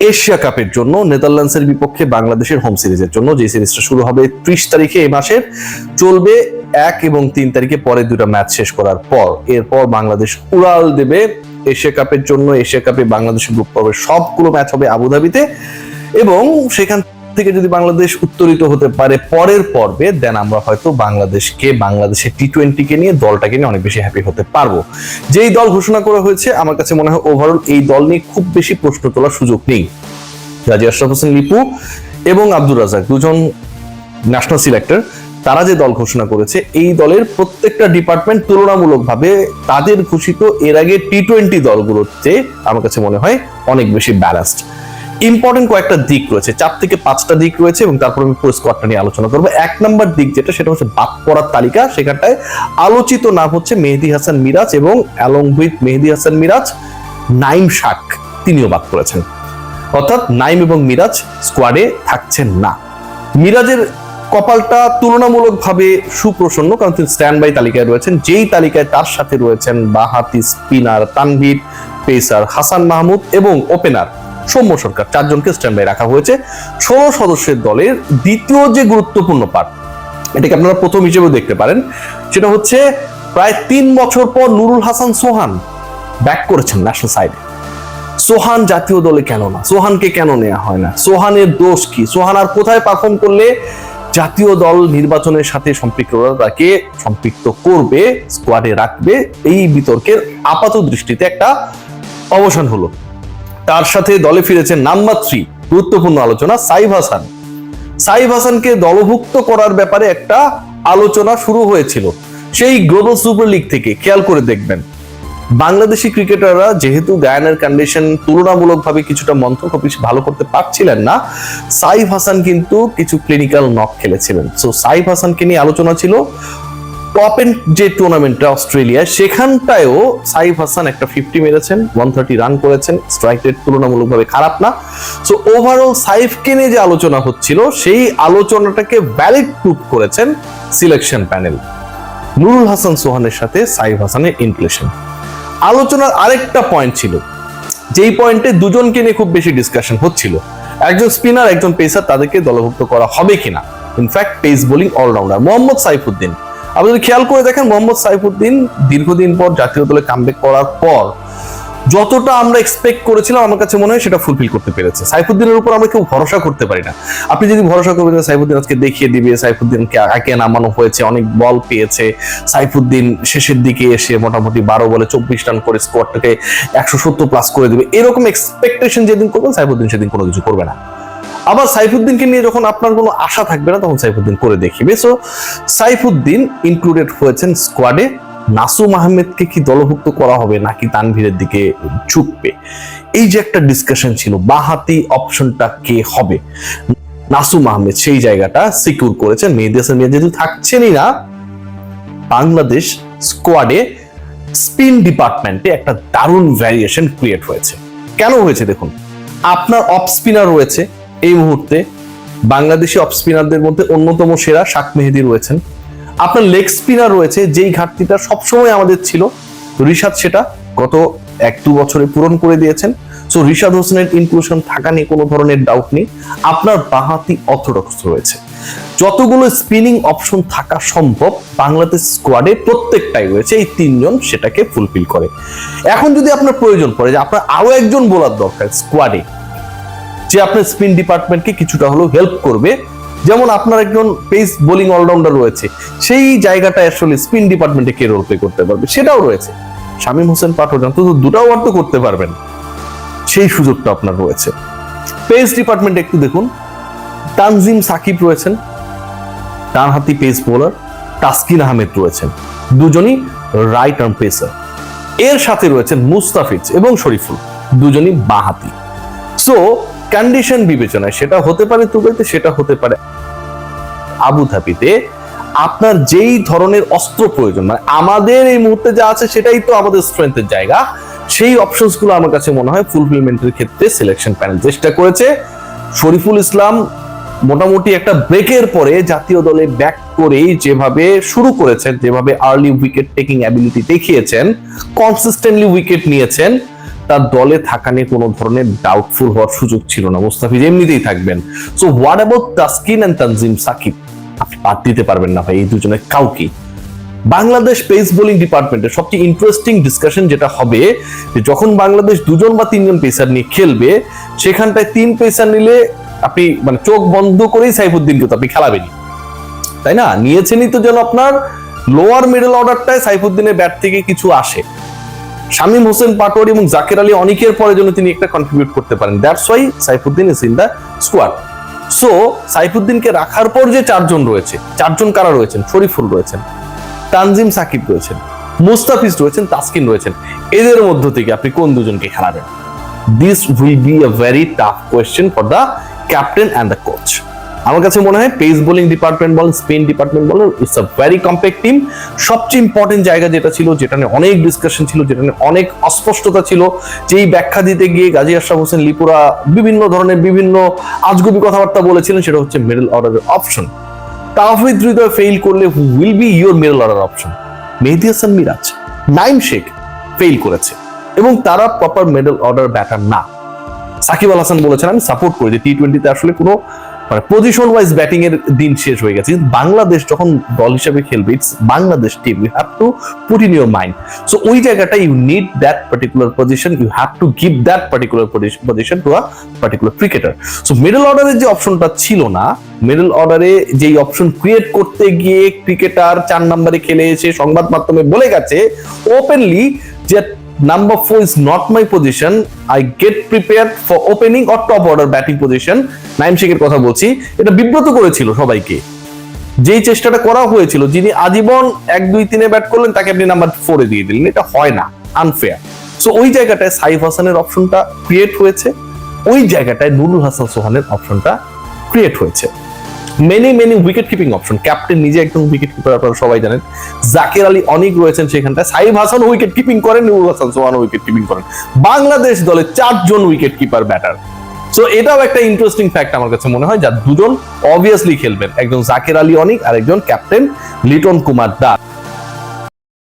Asia কাপের জন্য নেদারল্যান্ডসের বিপক্ষে বাংলাদেশের হোম সিরিজের জন্য। যে সিরিজটা শুরু হবে ত্রিশ তারিখে এই মাসের, চলবে এক এবং তিন তারিখে পরে দুটো ম্যাচ শেষ করার পর। এরপর বাংলাদেশ উড়াল দেবে এশিয়া কাপের জন্য। এশিয়া কাপে বাংলাদেশের গ্রুপ পর্বের সবগুলো ম্যাচ হবে আবুধাবিতে এবং সেখান থেকে যদি বাংলাদেশ উত্তরিত হতে পারে পরের পর্বে দেন আমরা হয়তো বাংলাদেশকে, বাংলাদেশের টি টোয়েন্টিকে নিয়ে, দলটাকে নিয়ে অনেক বেশি হ্যাপি হতে পারব। যেই দল ঘোষণা করা হয়েছে, আমার কাছে মনে হয় ওভারঅল এই দল নিয়ে খুব বেশি প্রশ্ন তোলার সুযোগ নেই। রাজি আশরাফ হোসেন, লিপু এবং আব্দুর রাজাক দুজন ন্যাশনাল সিলেক্টর তারা যে দল ঘোষণা করেছে, এই দলের প্রত্যেকটা ডিপার্টমেন্ট তুলনামূলকভাবে তাদের ঘোষিত এর আগে টি টোয়েন্টি দলগুলোর চেয়ে আমার কাছে মনে হয় অনেক বেশি ব্যালান্সড ইম্পর্টেন্ট কয়েকটা দিক রয়েছে। চার থেকে পাঁচটা দিক রয়েছে এবং তারপর আমি পুরো স্কোয়াডটা নিয়ে আলোচনা করব। এক নম্বর দিক যেটা, সেটা হচ্ছে বাদ পড়ার তালিকা। সেখানটায় আলোচিত নাম হচ্ছে মেহেদি হাসান মিরাজ এবং অ্যালং উইথ মেহেদি হাসান মিরাজ, নাইম শাক তিনিও বাদ পড়েছেন। অর্থাৎ নাইম এবং মিরাজ স্কোয়াডে থাকছেন না। মিরাজের কপালটা তুলনামূলকভাবে সুপ্রসন্ন কারণ তিনি স্ট্যান্ড বাই তালিকায় রয়েছেন। যেই তালিকায় তার সাথে রয়েছেন বাহাতি স্পিনার তানভীর পেসার হাসান মাহমুদ এবং ওপেনার সৌম্য সরকার। চারজনকে স্ট্যান্ড রাখা হয়েছে। ষোলো সদস্যের দলের দ্বিতীয় যে গুরুত্বপূর্ণ পার্ট এটাকে আপনারা প্রথম হিসেবে দেখতে পারেন, সেটা হচ্ছে প্রায় তিন বছর পর নুরুল হাসান সোহান ব্যাক করেছেন ন্যাশনাল সাইডে সোহান জাতীয় দলে কেন না? সোহানকে কেন নেওয়া হয় না? সোহানের দোষ কি? সোহান আর কোথায় পারফর্ম করলে জাতীয় দল নির্বাচনের সাথে সম্পৃক্তরা তাকে সম্পৃক্ত করবে স্কোয়াডে রাখবে, এই বিতর্কের আপাত দৃষ্টিতে একটা অবসান হলো। তার সাথে দলে ফিরেছেন নাম্বার থ্রি গুরুত্বপূর্ণ আলোচনা সাইফ হাসান। সাইফ হাসানকে দলভুক্ত করার ব্যাপারে একটা আলোচনা শুরু হয়েছিল। সেই গ্লোবাল সুপার লিগ থেকে খেয়াল করে দেখবেন। বাংলাদেশি ক্রিকেটাররা যেহেতু গায়ানের কন্ডিশন তুলনামূলকভাবে কিছুটা মন্থর খুব ভালো করতে পারছিলেন না, সাইফ হাসান কিন্তু কিছু ক্লিনিক্যাল নক খেলেছিলেন। সো সাইফ হাসানকে নিয়ে আলোচনা ছিল এন্ড যে টুর্নামেন্টটা অস্ট্রেলিয়া সেখানটায়ও সাইফ হাসান একটা ফিফটি মেরেছেন ওয়ান থার্টি রান করেছেন স্ট্রাইক রেট তুলনামূলকভাবে খারাপ না। সো ওভারঅল সাইফকে নিয়ে যে আলোচনা হচ্ছিল, সেই আলোচনাটাকে ভ্যালিড প্রুভ করেছেন সিলেকশন প্যানেল নুরুল হাসান সোহানের সাথে সাইফ হাসানের ইনক্লুশন আলোচনার আরেকটা পয়েন্ট ছিল, যেই পয়েন্টে দুজনকে নিয়ে খুব বেশি ডিসকাশন হচ্ছিল। একজন স্পিনার একজন পেসার তাদেরকে দলভুক্ত করা হবে কিনা। In fact pace bowling allrounder Mohammad Saifuddin. আপনি যদি খেয়াল করে দেখেন, মোহাম্মদ সাইফুদ্দিন দীর্ঘদিন পর জাতীয় দলে কামব্যাক করার পর যতটা আমরা এক্সপেক্ট করেছিলাম, আমার কাছে মনে হয় সেটা ফুলফিল করতে পেরেছে। সাইফুদ্দিনের উপর আমরা কেউ ভরসা করতে পারি না। আপনি যদি ভরসা করবেন সাইফুদ্দিন আজকে দেখিয়ে দিবে, সাইফুদ্দিনকে আগে নামানো হয়েছে, অনেক বল পেয়েছে, সাইফুদ্দিন শেষের দিকে এসে মোটামুটি বারো বলে চব্বিশ রান করে স্কোয়াডটাকে একশো সত্তর প্লাস করে দেবে, এরকম এক্সপেকটেশন যেদিন করবেন, সাইফুদ্দিন সেদিন কোনো কিছু করবে না। আবার সাইফুদ্দিনকে নিয়ে যখন আপনার কোনো আশা থাকবে না, তখন সাইফুদ্দিন করে দেখিবে। সো সাইফুদ্দিন ইনক্লুডেড হয়েছেন স্কোয়াডে নাসুম আহমেদকে কি দলভুক্ত করা হবে নাকি তানভীরের দিকে ঝুঁকবে? এই যে একটা ডিসকাশন ছিল, বাহাতি অপশনটা কে হবে? নাসুম আহমেদ সেই জায়গাটা সিকিউর করেছেন। মেহেদি মিয়া যেহেতু থাকছেনই না, বাংলাদেশ স্কোয়াডে স্পিন ডিপার্টমেন্টে একটা দারুণ ভ্যারিয়েশন ক্রিয়েট হয়েছে। কেন হয়েছে দেখুন, আপনার অফ স্পিনার রয়েছে এই মুহূর্তে বাংলাদেশি অফ স্পিনারদের মধ্যে অন্যতম সেরা শাক মেহেদি রয়েছেন। আপনার লেগ স্পিনার রয়েছে, যেই ঘাটতিটা সবসময় আমাদের ছিল। রিশাদ সেটা গত এক দু বছরে পূরণ করে দিয়েছেন। সো রিশাদ হোসেনের ইনক্লুশন থাকা নিয়ে কোনো ধরনের ডাউট নেই। আপনার বাহাতি অর্থোডক্স রয়েছে। যতগুলো স্পিনিং অপশন থাকা সম্ভব বাংলাদেশ স্কোয়াডে প্রত্যেকটাই রয়েছে, এই তিনজন সেটাকে ফুলফিল করে। এখন যদি আপনার প্রয়োজন পড়ে যে আপনার আরও একজন বোলার দরকার স্কোয়াডে যে আপনার স্পিন ডিপার্টমেন্টকে কিছুটা হলেও হেল্প করবে। যেমন আপনার একজন পেস বোলিং অলরাউন্ডার রয়েছে, সেই জায়গাটা আসলে স্পিন ডিপার্টমেন্টে কে রোল প্লে করতে পারবে সেটাও রয়েছে। শামীম হোসেন, পাঠক তো দুটাও অর্থ করতে পারবেন। সেই সুযোগটা আপনার রয়েছে। পেস ডিপার্টমেন্টে একটু দেখুন। তানজিম সাকিব রয়েছেন ডানহাতি পেস বোলার তাসকিন আহমেদ রয়েছেন, দুজনই রাইট আর্ম পেসার এর সাথে রয়েছেন মুস্তাফিজ এবং শরীফুল, দুজনই বাহাতি সো কন্ডিশন বিবেচনায় সেটা হতে পারে দুবাইতে সেটা হতে পারে আবু আবুধাবিতে। আপনার যেই ধরনের অস্ত্র প্রয়োজন মানে আমাদের এই মুহূর্তে যা আছে সেটাই তো আমাদের স্ট্রেংথের জায়গা। সেই অপশনসগুলো আমার কাছে মনে হয় ফুলফিলমেন্টের ক্ষেত্রে সিলেকশন প্যানেল চেষ্টা করেছে। শরীফুল ইসলাম মোটামুটি একটা ব্রেকের পরে জাতীয় দলে ব্যাক করেই যেভাবে শুরু করেছেন, যেভাবে আর্লি উইকেট টেকিং অ্যাবিলিটি দেখিয়েছেন কনসিস্টেন্টলি উইকেট নিয়েছেন তার দলে থাকা নিয়ে কোনো ধরনের ডাউটফুল হওয়ার সুযোগ ছিল না, মুস্তাফিজ। এমনিতেই থাকবেন। So what about Taskin and Tanzim Sakib? আপনি বাদ দিতে পারবেন না ভাই, এই দুজনের কাউকে বাংলাদেশ পেস বোলিং ডিপার্টমেন্টের সবচেয়ে ইন্টারেস্টিং ডিসকাশন যেটা হবে, যে যখন বাংলাদেশ দুজন বা তিনজন পেসার নিয়ে খেলবে, সেখানটায় তিন পেসার নিলে আপনি মানে চোখ বন্ধ করেই সাইফুদ্দিনকে তো আপনি খেলাবেনই। তাই না? নিয়েছেনই তো যেন আপনার লোয়ার মিডল অর্ডারটায় সাইফুদ্দিনের ব্যাট থেকে কিছু আসে। শামীম হোসেন পাটোয়ারি এবং জাকির আলী অনেকের পরে যেন তিনি একটা কন্ট্রিবিউট করতে পারেন। That's why Saifuddin is in the squad so সাইফুদ্দিনকে রাখার পর যে চারজন রয়েছে, চারজন কারা রয়েছেন? শরীফুল রয়েছেন, তানজিম সাকিব রয়েছেন, মুস্তাফিজ রয়েছেন, তাসকিন রয়েছেন। এদের মধ্য থেকে আপনি কোন দুজনকে খেলাবেন? This will be a very tough question for the captain and the coach আমার কাছে মনে হয় পেস বোলিং ডিপার্টমেন্ট বলেন স্পিন ডিপার্টমেন্ট বলেন it's a very compact team সবচেয়ে ইম্পর্টেন্ট জায়গা যেটা ছিল, যেটা নিয়ে অনেক ডিসকাশন ছিল, যেটা নিয়ে অনেক অস্পষ্টতা ছিল, যেই ব্যাখ্যা দিতে গিয়ে গাজী আশরাফ হোসেন লিপুরা বিভিন্ন ধরনের বিভিন্ন আজগুবি কথাবার্তা বলেছিলেন, সেটা হচ্ছে মিডল অর্ডারের অপশন তাহফিদ হৃদয় ফেইল করলে will be your middle order option Mehedi Hasan Miraz, Naim Sheikh fail করেছে, এবং তারা প্রপার মিডল অর্ডার ব্যাটার না। সাকিব আল হাসান বলেছেন, আমি সাপোর্ট করি যে টি টোয়েন্টিতে আসলে কোনো মানে পজিশন ওয়াইজ ব্যাটিং এর দিন শেষ হয়ে গেছে। বাংলাদেশ যখন দল হিসেবে খেলবে it's Bangladesh team you have to put in your mind so ওই জায়গাটা you need that particular position you have to give that particular position to a particular cricketer so middle অর্ডারের যে অপশনটা ছিল না মিডল অর্ডারে যেই অপশন ক্রিয়েট করতে গিয়ে ক্রিকেটার চার নম্বরে খেলে এসে সংবাদ মাধ্যমে বলে গেছে ওপেনলি যে number four is not my position I get prepare for opening or top order batting position Naim শেখের কথা বলছি। এটা বিব্রত করেছিল সবাইকে। যেই চেষ্টাটা করা হয়েছিল, যিনি আজীবন এক, দুই, তিনে ব্যাট করলেন, তাকে আপনি নাম্বার ফোরে দিয়ে দিলেন। এটা হয় না। আনফেয়ার সো ওই জায়গাটায় সাইফ হাসানের অপশনটা ক্রিয়েট হয়েছে। ওই জায়গাটায় নুরুল হাসান সোহানের অপশনটা ক্রিয়েট হয়েছে। Many many wicket keeping option captain নিজে একজন উইকেট কিপার আপনারা সবাই জানেন। জাকির আলী অনেক রয়েছেন সেখানটায়। সাইব হাসান উইকেট কিপিং করেন, নুরুল হাসান সোহান উইকেট কিপিং করেন। বাংলাদেশ দলে চারজন উইকেট কিপার ব্যাটার সো এটাও একটা ইন্টারেস্টিং ফ্যাক্ট আমার কাছে মনে হয় যার দুজন অবভিয়াসলি খেলবেন। একজন জাকির আলী অনিক আর একজন ক্যাপ্টেন লিটন কুমার দাস।